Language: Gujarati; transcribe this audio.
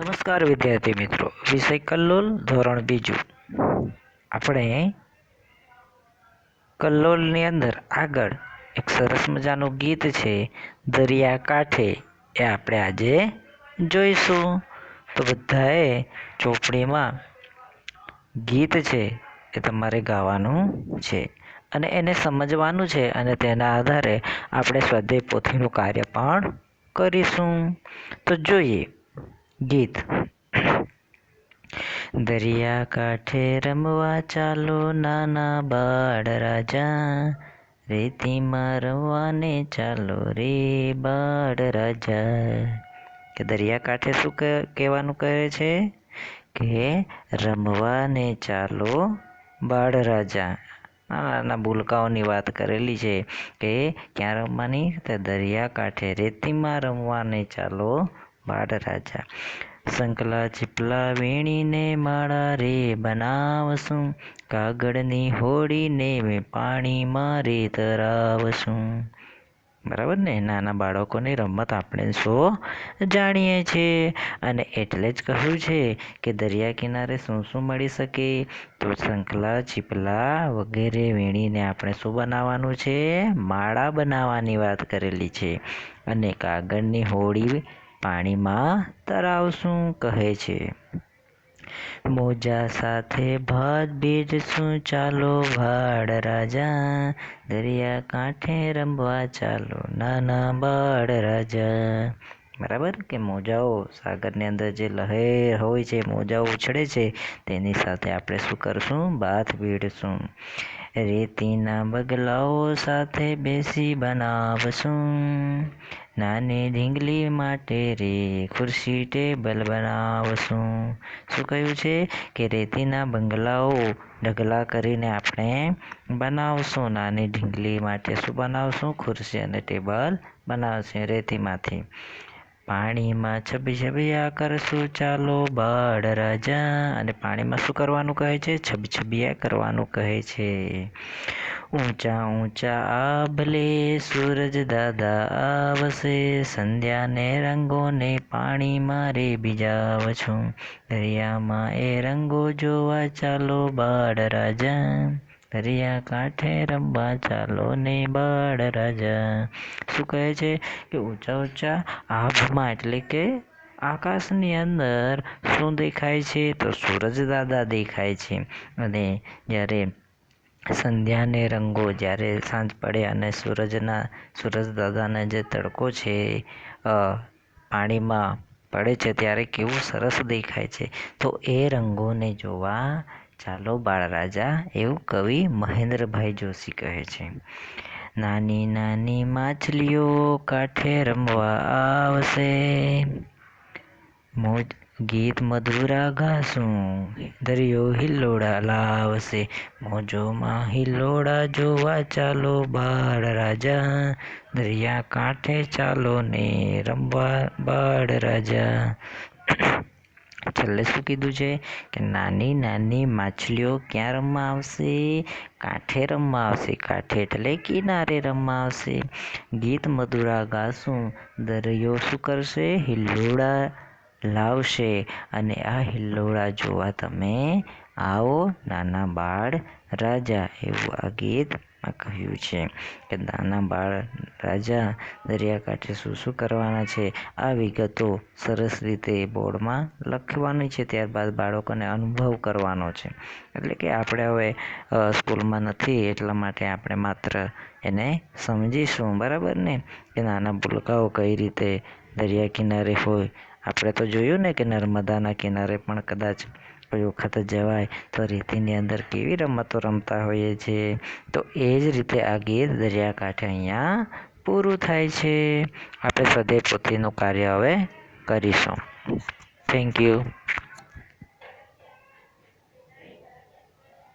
નમસ્કાર વિદ્યાર્થી મિત્રો. વિષય કલ્લોલ ધોરણ બીજું. આપણે કલ્લોલની અંદર આગળ એક સરસ મજાનું ગીત છે, દરિયા કાંઠે. એ આપણે આજે જોઈશું. તો બધાએ ચોપડીમાં ગીત છે એ તમારે ગાવાનું છે. અને એને સમજવાનું છે અને તેના આધારે આપણે સ્વાધ્યાય પોથીનું કાર્ય પણ કરીશું. તો જોઈએ. ગીત. દરિયા કાંઠે રમવા ચાલો નાના બાળ રાજા. રેતીમાં રમવાને ચાલો રે બાળ રાજા. કે દરિયા કાંઠે શું કહેવાનું કહે છે? કે રમવાને ચાલો બાળ રાજા. નાના ભૂલકાઓની વાત કરેલી છે કે ક્યાં રમવાની? તો દરિયા કાંઠે રેતીમાં રમવાને ચાલો બાળ રાજા સંકલા ચીપલા વીણીને માળા રે બનાવશું. કાગળની હોડીને મેં પાણીમાં રે તરાવશું. બરાબર ને? નાના બાળકોની રમત આપણે શો જાણીએ છીએ. અને એટલે જ કહ્યું છે કે દરિયા કિનારે શું શું મળી શકે? તો સંકલા ચીપલા વગેરે વીણીને આપણે શું બનાવવાનું છે? માળા બનાવવાની વાત કરેલી છે. અને કાગળની હોડી પાણીમાં તરાવશું કહે છે? મોજા સાથે ભાત બીજશું ચાલો? ભાડ રાજા, દરિયા કાંઠે રમવા ચાલો. નાના બાળ રાજા. બરાબર? કે મોજાઓ સાગરની અંદર જે લહેર હોય છે, મોજાઓ ઉછળે છે, તેની સાથે આપણે શું કરશું? બાથ ભીડશું રેતીના બગલાઓ સાથે બેસી બનાવશું. નાની ઢીંગલી માટે રે, ખુરશી ટેબલ બનાવશું. શું કહ્યું છે? કે રેતીના બંગલાઓ ઢગલા કરીને આપણે બનાવશું. નાની ઢીંગલી માટે શું બનાવશું? ખુરશી અને ટેબલ બનાવશે રેતીમાંથી. પાણીમાં છબી છબિયા કરશું. ચાલો, બાળ, રાજા અને પાણીમાં શું કરવાનું કહે છે? છબી છબિયા કરવાનું કહે છે. ઊંચા ઊંચા આભલે સૂરજ દાદા આવશે, સંધ્યાને રંગોને પાણી મારે બીજાવ છું. દરિયામાં એ રંગો જોવા ચાલો બાળ રાજા. દરિયા કાંઠે રમવા ચાલો ને બાળ રાજા. શું કહે છે કે ઊંચા ઊંચા આભમાં એટલે કે આકાશની અંદર શું દેખાય છે? તો સૂરજ દાદા દેખાય છે. અને જ્યારે સંધ્યાને રંગો જ્યારે સાંજ પડે અને સૂરજના, સૂરજ દાદાના જે તડકો છે પાણીમાં પડે છે, ત્યારે કેવું સરસ દેખાય છે. તો એ રંગોને જોવા ચાલો બાળરાજા, એવું કવિ મહેન્દ્રભાઈ જોશી કહે છે. નાની નાની માછલીઓ કાંઠે રમવા આવશે. મોજ ગીત મધુરા ગાશું. દરિયો હિલોડા લાવશે. મોજોમાં હિલોડા જોવા ચાલો બાળ રાજા. દરિયા કાંઠે ચાલો ને રમવા બાળ રાજા. છેલ્લે શું કીધું છે? કે નાની નાની માછલીઓ ક્યાં રમવા આવશે? કાંઠે રમવા આવશે. કાંઠે એટલે કિનારે રમવા આવશે. ગીત મધુરા ગાશું. દરિયો શું કરશે? હિલ્લોડા લાવશે અને આ હિલ્લોળા જોવા તમે આવો નાના બાળ રાજા એવું આ ગીતમાં કહ્યું છે કે નાના બાળ રાજા દરિયાકાંઠે શું શું કરવાના છે? આ વિગતો સરસ રીતે બોર્ડમાં લખવાની છે, ત્યારબાદ બાળકોને અનુભવ કરવાનો છે. એટલે કે આપણે હવે સ્કૂલમાં નથી, એટલા માટે આપણે માત્ર એને સમજીશું, બરાબર ને? કે નાના ભૂલકાઓ કઈ રીતે દરિયા કિનારે હોય આપણે તો જોયું ને કે નર્મદાના કિનારે પણ કદાચ કોઈ વખત જવાય તો રેતીની અંદર કેવી રમતો રમતા હોઈએ છીએ તો એ જ રીતે આ ગીત દરિયાકાંઠે અહીંયા પૂરું થાય છે. આપણે સ્વદેય પોથીનું કાર્ય હવે કરીશું. Thank you